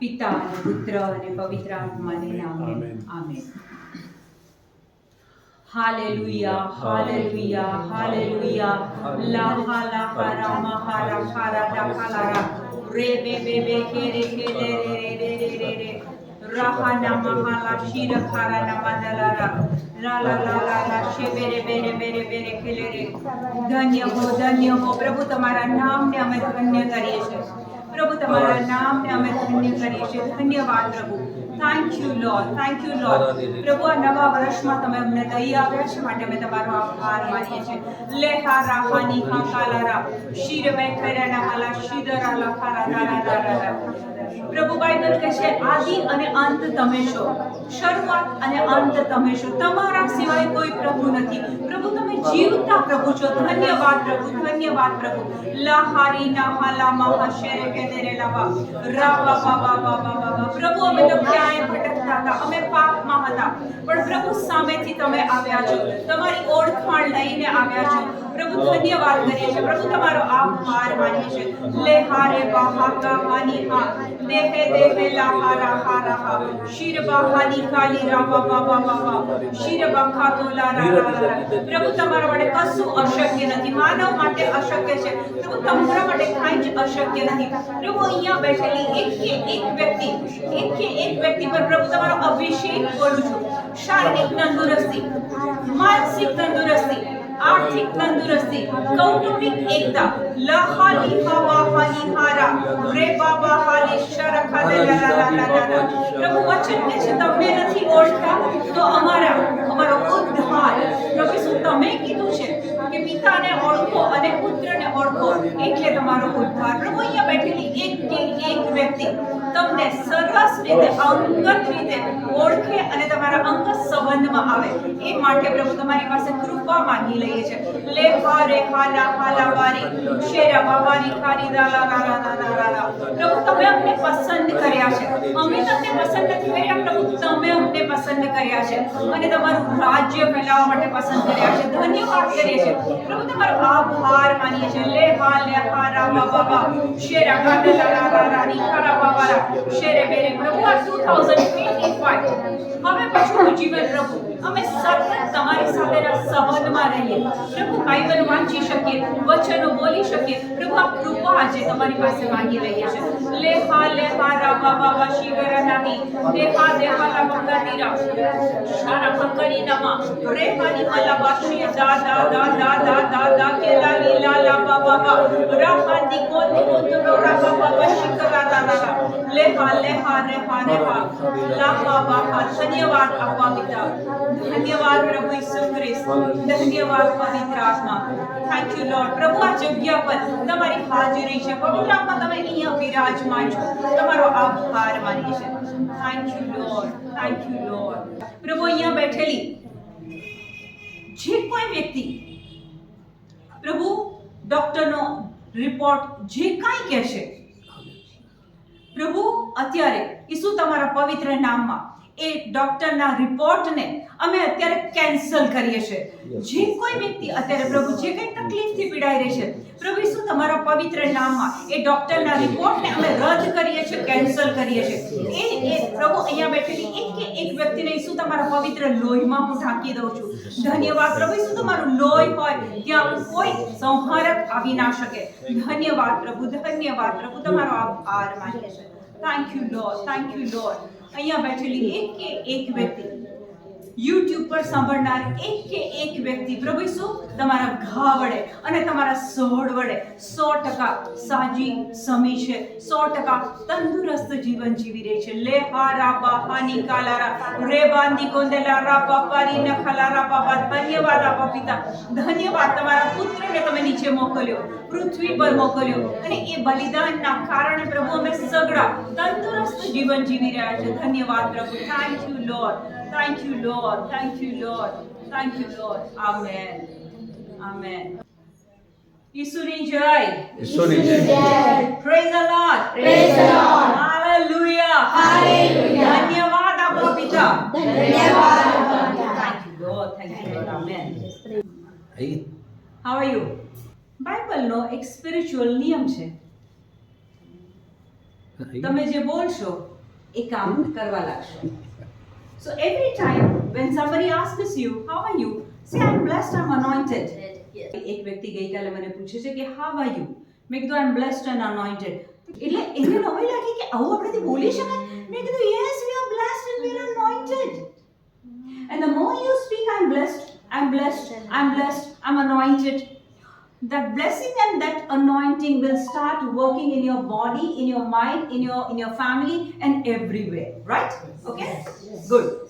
પિતા અને પુત્ર અને પવિત્ર આત્માને નામે. આમેન. હાલેલુયા હાલેલુયા હાલેલુયા લા હા લા હા રા મા હા રા ખા રા ડા ખા લા રા રે બે બે બે ખે રે લે રે રે રે રે રે રે રાહા ના મા હા લા શી ર ખા રા ના મા દા લા રા લા લા લા લા શે બે રે બે રે બે રે બે રે ખે લે રે ધન્ય હો ધન્ય હો પ્રભુ તમારા નામને અમે ધન્ય કરીએ છીએ. પ્રભુ તમારા નામને અમે ધન્ય કરીએ છીએ. ધન્યવાદ પ્રભુ. Thank you Lord thank you Lord પ્રભુ આ નવા વર્ષમાં તમે અમને દઈ આવ્યા છે માટે અમે તમારો આભાર માનીએ છીએ. લે હા રા. હા ની હા કાલા રા શીર ખરા ના રા રા રા રા રા રા. પ્રભુ બાઇબલ કહે છે આદિ અને અંત તમે છો. શરૂઆત અને અંત તમે છો. તમારા સિવાય કોઈ પ્રભુ નથી. પ્રભુ તમે જીવતા પ્રભુ છો. ધન્યવાદ પ્રભુ ધન્યવાદ પ્રભુ. લા હારી ના હાલા મહા શેરે કે તેરે લવા. રા બા બા બા બા. પ્રભુ અમે તો ક્યાંય ભટકતા હતા. અમે પાપમાં હતા. પણ પ્રભુ સામેથી તમે આવ્યા છો. તમારી ઓળખાણ લઈને આવ્યા છો. પ્રભુ ધન્યવાદ કરીએ છીએ. પ્રભુ, તમારો આભાર માનીએ છીએ. લે હારે બાહા કા હાની હા. દેહે દેહે લા હા રા હા. શિર બાહાની કાલી રા બા બા બા બા બા. શિર બા તો લા રા રા. પ્રભુ, તમારા માટે કશું અશક્ય નથી. માનવ માટે અશક્ય છે. પ્રભુ, તમારા માટે કાંઈ જ અશક્ય નથી. પ્રભુ, અહીંયા બેઠેલી એક કે એક વ્યક્તિ, એક કે એક વ્યક્તિ પર પ્રભુ, તમારો અભિષેક કરું છું. શારીરિક તંદુરસ્તી, માનસિક તંદુરસ્તી આર્થિક તંદુરસ્તી કૌટુંબિક એકતા લહાલી હવા હાલી હારા રે બાબા હાલી શરખા લે લા લા લા લા. પ્રભુ વચન કે છે તમને નથી ઓળખતા તો અમારા અમારો ઉદ્ધાર પ્રભુ શું તમે કીધું છે કે પિતાને ઓળખો અને એટલે તમારો ઉદ્ધાર. પ્રભુ અહીંયા બેઠેલી એક કે એક વ્યક્તિ તમને સરસ રીતે, અંગત રીતે ઓળખે અને તમારા અંગત સંબંધમાં આવે. એ માટે પ્રભુ તમારી પાસે કૃપા માંગી લઈએ છે લે ફા રે ફા લા ફા લા વારી શેરા બાવાની ખારી રા લા લા લા લા લા લા લા. પ્રભુ તમે અમને પસંદ કર્યા છે. અમે તમને પસંદ નથી કર્યા તમે અમને પસંદ કર્યા છે અને તમારું રાજ્ય ફેલાવવા માટે પસંદ કર્યા છે. ધન્યવાદ કરીએ છીએ. પ્રભુ, તમારો આભાર માનીએ છીએ. લે હા લે હા, રા બા બા બા શેરા ગાડા લા લા લા લા ની ખરા બા બા રા. શેરે, બેરે. પ્રભુ, આ 2025 હવે પછી જીવન પ્રભુ. અમે સતત તમારી સાથેના સંબંધમાં રહીએ પ્રભુ બાઇબલ વાંચી શકીએ, વચનો બોલી શકીએ. પ્રભુ, આ કૃપા આજે તમારી પાસે માંગી રહીએ છે. લે હા લે હા રા બા બા બા શિગરા નાની લે હા દે હા લા મંગા નીરા શારા ફકરી નમા. રે હાની મલા બાશી દા દા દા દા દા દા દા, કે, લા, લી, લા લા બા બા બા રા હા દી કો દી કો તો રા બા બા બા શિકરા લા લા લા લે હા લે હા રે હા રે હા લા બા બા હા ધન્યવાદ આપવા પિતા ધન્યવાદ પ્રભુ ઈસુ ખ્રિસ્ત ધન્યવાદ પવિત્ર આત્મા થેન્ક યુ લોર્ડ પ્રભુ આ જગ્યા પર તમારી હાજરી છે પવિત્ર આત્મા અહીંયા બેઠેલી જે કોઈ વ્યક્તિ પ્રભુ ડોક્ટરનો રિપોર્ટ જે કાંઈ કહેશે અત્યારે ઈસુ તમારા પવિત્ર નામમાં એ ડોક્ટરના રિપોર્ટને અમે અત્યારે કેન્સલ કરીએ છીએ. જે કોઈ વ્યક્તિ અત્યારે પ્રભુ જે કંઈ તકલીફથી પીડાઈ રહી છે પ્રભુ ઈસુ તમારા પવિત્ર નામમાં એ ડોક્ટરના રિપોર્ટને અમે રદ કરીએ છીએ કેન્સલ કરીએ છીએ. એ એ પ્રભુ અહીંયા બેઠેલી એક કે એક વ્યક્તિને ઈસુ તમારા પવિત્ર લોહીમાં હું ઢાંકી દઉં છું. ધન્યવાદ. પ્રભુ ઈસુ તમારું લોહી હોય ત્યાં કોઈ સંહારક આવી ના શકે. ધન્યવાદ પ્રભુ ધન્યવાદ પ્રભુ. તમારો આભાર માનીએ છીએ. Thank you Lord thank you Lord અહીંયા બેઠેલી એક કે એક વ્યક્તિ? યુટ્યુબ પર સાંભળનાર એક કે એક વ્યક્તિ પ્રભુ ઈસુ તમારા ઘા વડે અને તમારા સોળ વડે સો ટકા સાજી, સમી છે. સો ટકા તંદુરસ્ત જીવન જીવી રહી છે. લે હા રા બા હા ની કાલા રા. બાંધી કોંદેલા રા બા પારી ન ખલા રા બાબા ધન્યવાદ આપા પિતા. ધન્યવાદ તમારા પુત્રને તમે નીચે મોકલ્યો. પૃથ્વી પર મોકલ્યો. અને એ બલિદાનના કારણે પ્રભુ અમે સગડા તંદુરસ્ત જીવન જીવી રહ્યા છે. ધન્યવાદ પ્રભુ. Thank you Lord thank you Lord thank you, Lord. Thank you, Lord. Amen. Amen. ઈસુની જય ઈશ્વરની જય praise the lord Praise the Lord. Hallelujah Hallelujah. ધન્યવાદ આપો પિતા ધન્યવાદ. Thank you lord thank you lord amen how are you બાઇબલનો એક સ્પિરિચ્યુઅલ નિયમ છે. તમે જે બોલશો એ કામ કરવા લાગશો. so every time when somebody asks you how are you say i'm blessed i'm anointed એક વ્યક્તિ ગઈકાલે મને પૂછે છે કે how are you મેં કીધું i'm blessed and anointed એટલે એને નવાઈ લાગી કે આવું આપણેથી બોલી શકાય મેં કીધું yes we are blessed and we are anointed and the more you speak i'm blessed i'm blessed i'm blessed i'm anointed that blessing and that anointing will start working in your body in your mind in your in your family and everywhere. Right? Okay? Good